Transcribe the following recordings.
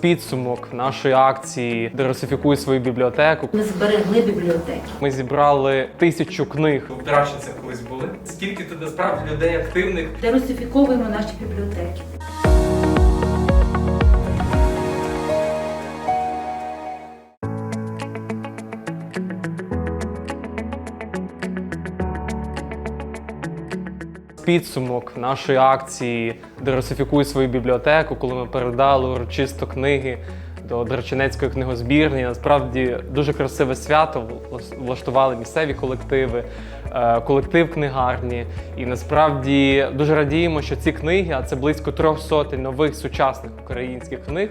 Підсумок нашої акції Дерусифікуй свою бібліотеку. Ми зберегли бібліотеки. Ми зібрали тисячу книг. Краще це колись були. Скільки тут насправді людей активних Деросифіковуємо наші бібліотеки. Підсумок нашої акції Дерусифікуй свою бібліотеку, коли ми передали урочисто книги до Драчинецької книгозбірні. Насправді дуже красиве свято влаштували місцеві колективи, е, колектив книгарні. І насправді дуже радіємо, що ці книги, а це близько трьох сотень нових сучасних українських книг.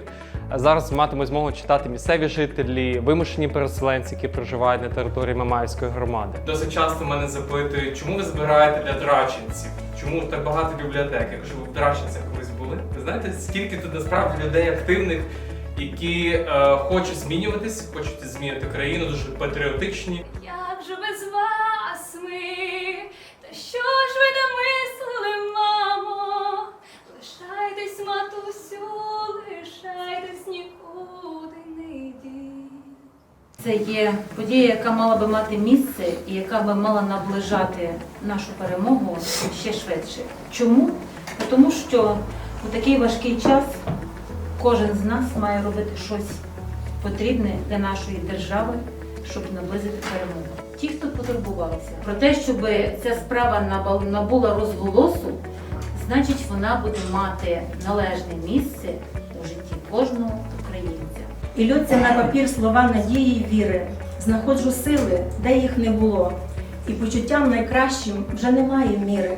Зараз матимуть змогу читати місцеві жителі, вимушені переселенці, які проживають на території Мамаївської громади. Досить часто мене запитують, чому ви збираєте для драчинців? Чому так багато бібліотек? Я кажу, ви в драчинцях колись були? Ви знаєте, скільки тут насправді людей активних, які е, хочуть змінюватись, хочуть змінити країну, дуже патріотичні. Як матусю, лишайтесь нікуди не йдіть. Це є подія, яка мала би мати місце і яка би мала наближати нашу перемогу ще швидше. Чому? Тому що у такий важкий час кожен з нас має робити щось потрібне для нашої держави, щоб наблизити перемогу. Ті, хто потурбувався про те, щоб ця справа набула розголосу, значить вона буде мати належне місце у житті кожного українця. І льоться на папір слова надії й віри. Знаходжу сили, де їх не було. І почуттям найкращим вже немає міри,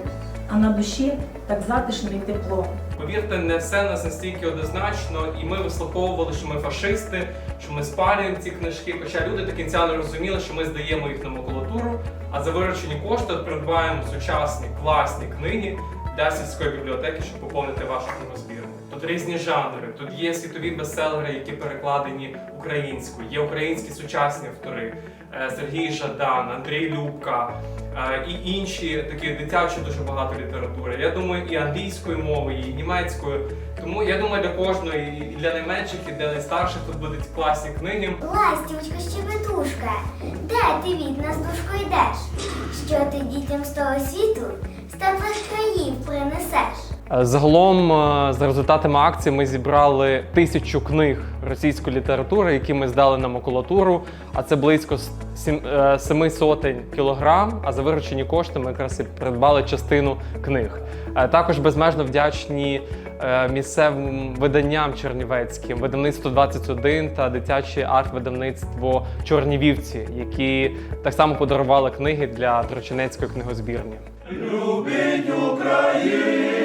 а на душі так затишно і тепло. Повірте, не все нас настільки однозначно, і ми вислуховували, що ми фашисти, що ми спалюємо ці книжки. Хоча люди до кінця не розуміли, що ми здаємо їх на макулатуру, а за виручені кошти придбаємо сучасні класні книги для сільської бібліотеки, щоб поповнити вашу книгозбірню. Тут різні жанри, тут є світові бестселери, які перекладені українською, є українські сучасні автори. е, Сергій Жадан, Андрій Любка е, і інші такі дитячі дуже багато літератури. Я думаю, і англійською мовою, і німецькою. Тому я думаю, для кожної, і для найменших, і для найстарших тут будуть класні книги. Ластівочка щебетушка, де ти від нас душко йдеш? Що ти дітям з того світу Загалом, е, за результатами акції, ми зібрали тисячу книг російської літератури, які ми здали на макулатуру. А це близько е, семи сотень кілограм. А за виручені кошти ми якраз і придбали частину книг. Е, Також безмежно вдячні е, місцевим виданням чернівецьким, видавництво 21 та дитяче арт-видавництво Чорні вівці, які так само подарували книги для Трочинецької книгозбірні. Любить Україну,